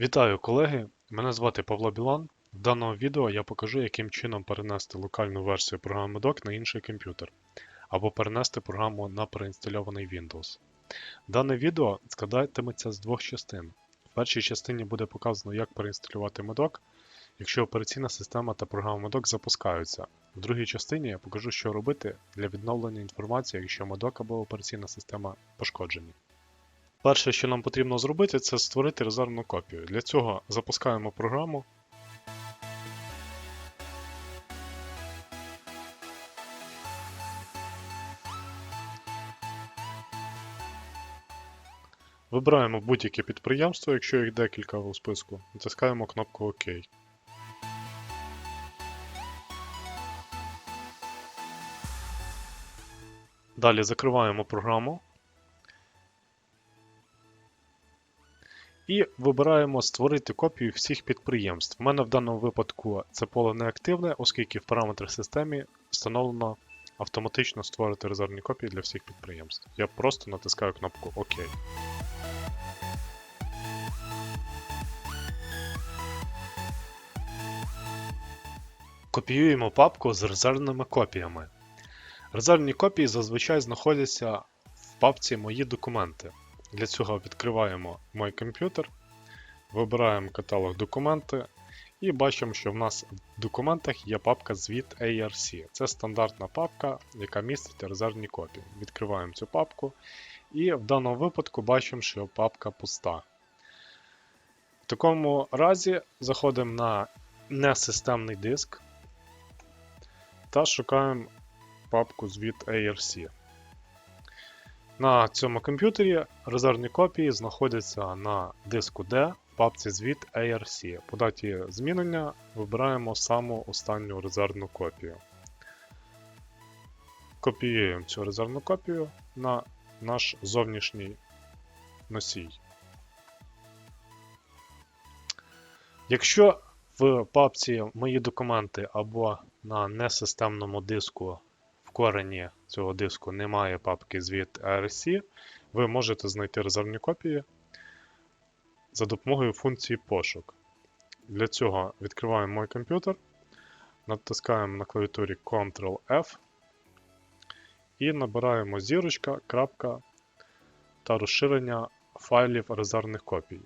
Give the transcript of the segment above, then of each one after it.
Вітаю колеги! Мене звати Павло Білан. В даному відео я покажу, яким чином перенести локальну версію програми Doc на інший комп'ютер або перенести програму на переінстальований Windows. Дане відео складатиметься з двох частин. В першій частині буде показано, як переінсталювати Medoc, якщо операційна система та програма Medoc запускаються. В другій частині я покажу, що робити для відновлення інформації, якщо Medoc або операційна система пошкоджені. Перше, що нам потрібно зробити, це створити резервну копію. Для цього запускаємо програму. Вибираємо будь-яке підприємство, якщо їх декілька у списку, натискаємо кнопку ОК. Далі закриваємо програму. І вибираємо створити копію всіх підприємств. У мене в даному випадку це поле не активне, оскільки в параметрах системи встановлено автоматично створити резервні копії для всіх підприємств. Я просто натискаю кнопку ОК. Копіюємо папку з резервними копіями. Резервні копії зазвичай знаходяться в папці Мої документи. Для цього відкриваємо мой комп'ютер, вибираємо каталог документи і бачимо, що в нас в документах є папка Звіт ARC. Це стандартна папка, яка містить резервні копії. Відкриваємо цю папку і в даному випадку бачимо, що папка пуста. В такому разі заходимо на несистемний диск та шукаємо папку Звіт ARC. На цьому комп'ютері резервні копії знаходяться на диску D в папці звіт ARC. По даті змінення вибираємо саму останню резервну копію. Копіюємо цю резервну копію на наш зовнішній носій. Якщо в папці Мої документи або на несистемному диску корені цього диску немає папки звіт ARC, ви можете знайти резервні копії за допомогою функції пошук. Для цього відкриваємо мой комп'ютер, натискаємо на клавіатурі Ctrl-F і набираємо зірочка, крапка та розширення файлів резервних копій.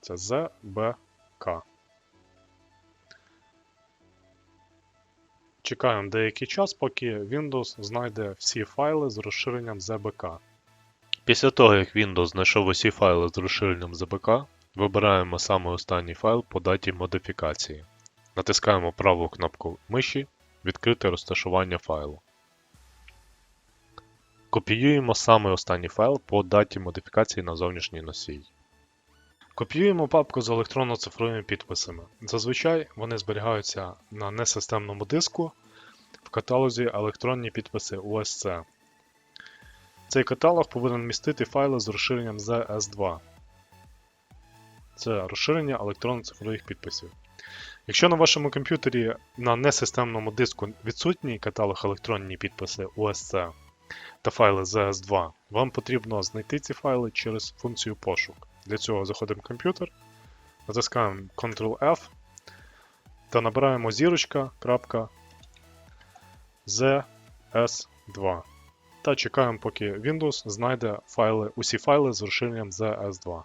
Це ZBK. Чекаємо деякий час, поки Windows знайде всі файли з розширенням ZBK. Після того, як Windows знайшов усі файли з розширенням ZBK, вибираємо саме останній файл по даті модифікації. Натискаємо праву кнопку миші Відкрити розташування файлу. Копіюємо саме останній файл по даті модифікації на зовнішній носій. Копіюємо папку з електронно-цифровими підписами. Зазвичай вони зберігаються на несистемному диску в каталозі електронні підписи USC. Цей каталог повинен містити файли з розширенням ZS2. Це розширення електронно-цифрових підписів. Якщо на вашому комп'ютері на несистемному диску відсутній каталог електронні підписи USC та файли ZS2, вам потрібно знайти ці файли через функцію пошук. Для цього заходимо в комп'ютер, натискаємо Ctrl-F та набираємо зірочка. ZS2 та чекаємо, поки Windows знайде файли, усі файли з розширенням ZS2.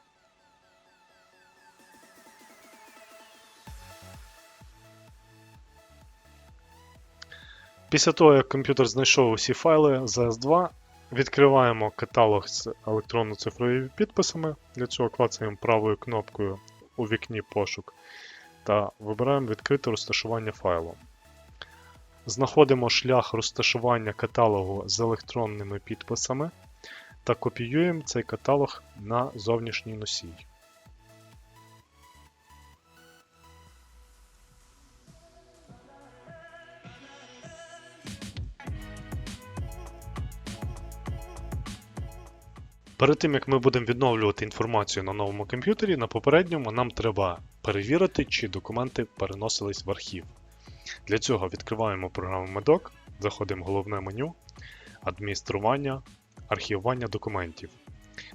Після того, як комп'ютер знайшов усі файли ZS2, відкриваємо каталог з електронно-цифровими підписами. Для цього клацаємо правою кнопкою у вікні пошук та вибираємо відкрите розташування файлу. Знаходимо шлях розташування каталогу з електронними підписами та копіюємо цей каталог на зовнішній носій. Перед тим як ми будемо відновлювати інформацію на новому комп'ютері, на попередньому нам треба перевірити, чи документи переносились в архів. Для цього відкриваємо програму Medoc, заходимо в головне меню, адміністрування, архівування документів.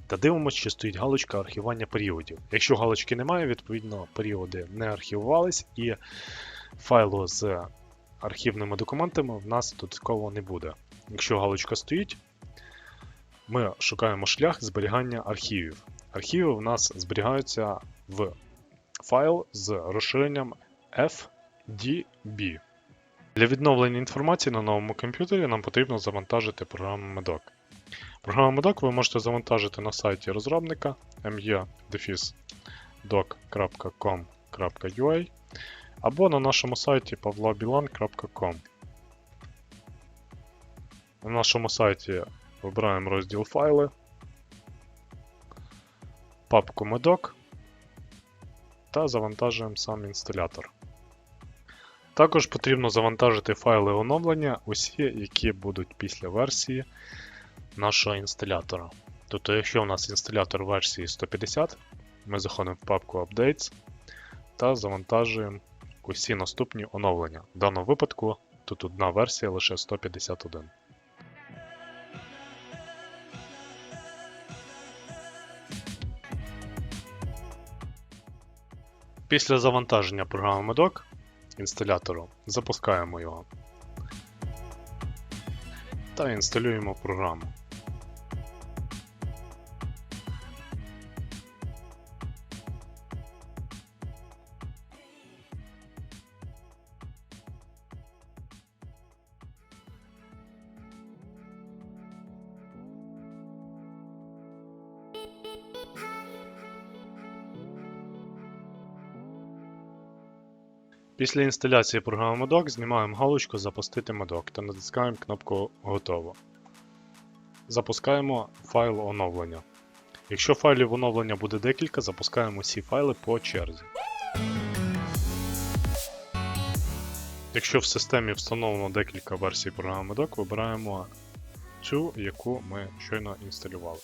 та дивимося, чи стоїть галочка архівування періодів. Якщо галочки немає, відповідно періоди не архівувались і файлу з архівними документами в нас додатково не буде. Якщо галочка стоїть, ми шукаємо шлях зберігання архівів. Архіви в нас зберігаються в файл з розширенням FDB. Для відновлення інформації на новому комп'ютері нам потрібно завантажити програму Medoc. Програму Medoc ви можете завантажити на сайті розробника me-doc.com.ua або на нашому сайті pavlobilan.com. На нашому сайті вибираємо розділ файли, папку Medoc та завантажуємо сам інсталятор. Також потрібно завантажити файли оновлення, усі, які будуть після версії нашого інсталятора. Тобто, якщо у нас інсталятор версії 150, ми заходимо в папку Updates та завантажуємо усі наступні оновлення. В даному випадку тут одна версія лише 151. Після завантаження програми Medoc інсталятору запускаємо його та інсталюємо програму. Після інсталяції програми Medoc знімаємо галочку Запустити Medoc та натискаємо кнопку Готово. Запускаємо файл оновлення. Якщо файлів оновлення буде декілька, запускаємо всі файли по черзі. Якщо в системі встановлено декілька версій програми Medoc, вибираємо цю, яку ми щойно інсталювали.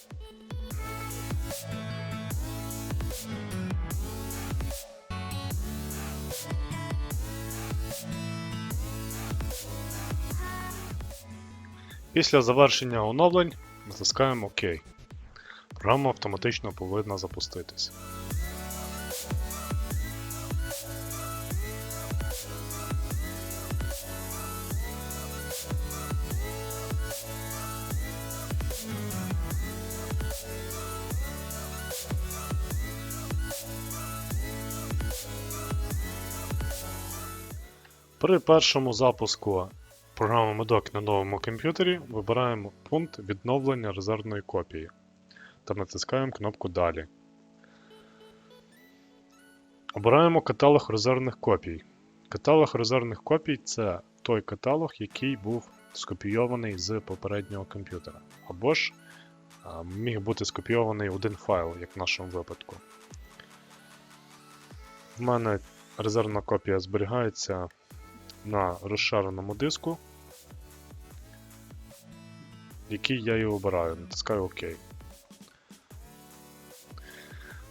Після завершення оновлень натискаємо ОК. Програма автоматично повинна запуститись. При першому запуску програми Medoc на новому комп'ютері вибираємо пункт відновлення резервної копії та натискаємо кнопку Далі. Обираємо каталог резервних копій. Каталог резервних копій це той каталог, який був скопійований з попереднього комп'ютера. Або ж міг бути скопійований один файл, як в нашому випадку. В мене резервна копія зберігається на розширеному диску, який я і обираю, натискаю ОК.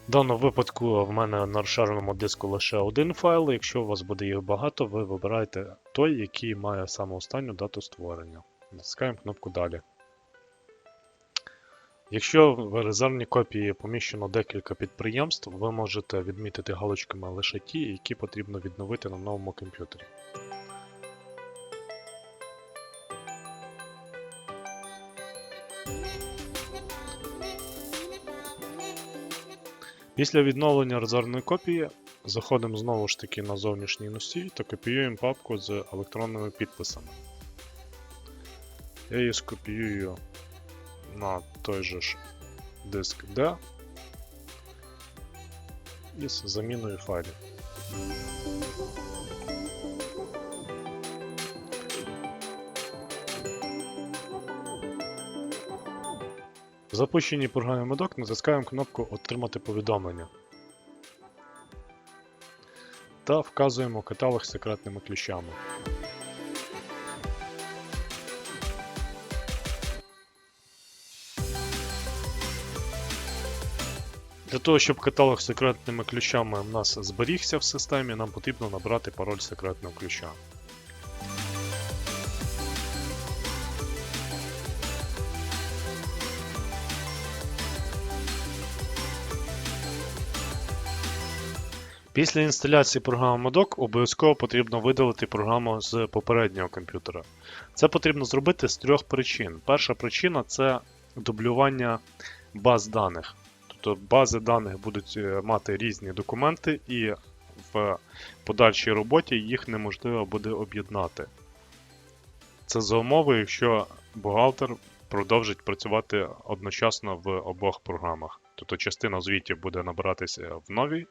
В даному випадку в мене на розширеному диску лише один файл, якщо у вас буде їх багато, ви вибираєте той, який має саме останню дату створення. Натискаємо кнопку Далі. Якщо в резервній копії поміщено декілька підприємств, ви можете відмітити галочками лише ті, які потрібно відновити на новому комп'ютері. Після відновлення резервної копії заходимо знову ж таки на зовнішній носій та копіюємо папку з електронними підписами. Я її скопіюю на той же ж диск D із заміною файлів. В запущеній програмі Medoc натискаємо кнопку Отримати повідомлення та вказуємо каталог з секретними ключами. Для того, щоб каталог з секретними ключами у нас зберігся в системі, нам потрібно набрати пароль секретного ключа. Після інсталяції програми Modoc обов'язково потрібно видалити програму з попереднього комп'ютера. Це потрібно зробити з трьох причин. Перша причина це дублювання баз даних. Тобто бази даних будуть е, мати різні документи, і в подальшій роботі їх неможливо буде об'єднати. Це за умови, якщо бухгалтер продовжить працювати одночасно в обох програмах. Тобто частина звітів буде набиратися в новій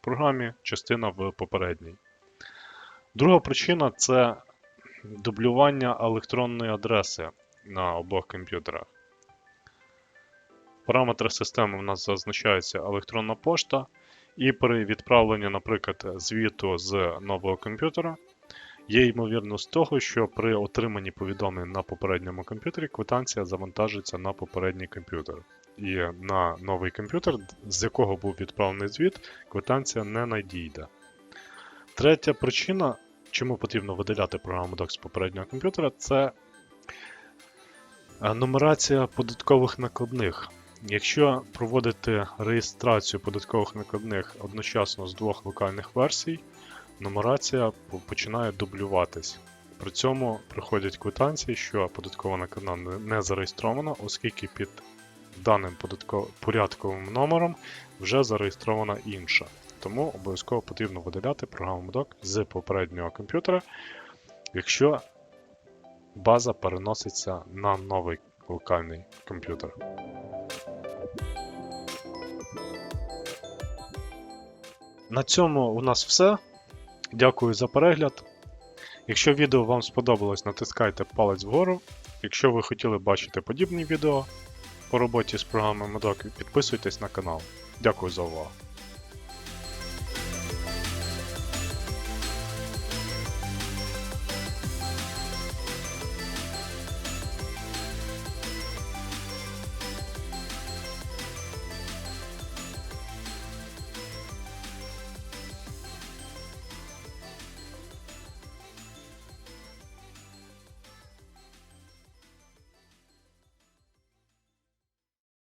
програмі, частина в попередній. Друга причина це дублювання електронної адреси на обох комп'ютерах. Параметри системи у нас зазначаються електронна пошта, і при відправленні, наприклад, звіту з нового комп'ютера є ймовірність того, що при отриманні повідомлень на попередньому комп'ютері квитанція завантажиться на попередній комп'ютер. І на новий комп'ютер, з якого був відправлений звіт, квитанція не надійде. Третя причина, чому потрібно видаляти програму DOC з попереднього комп'ютера, це е, нумерація податкових накладних. Якщо проводити реєстрацію податкових накладних одночасно з двох локальних версій, нумерація починає дублюватись. При цьому приходять квитанції, що податкова накладна не зареєстрована, оскільки під даним порядковим номером вже зареєстрована інша. Тому обов'язково потрібно видаляти програму MDOC з попереднього комп'ютера, якщо база переноситься на новий локальний комп'ютер. На цьому у нас все. Дякую за перегляд. Якщо відео вам сподобалось, натискайте палець вгору. Якщо ви хотіли бачити подібні відео по роботі з програмою Modoc, підписуйтесь на канал. Дякую за увагу.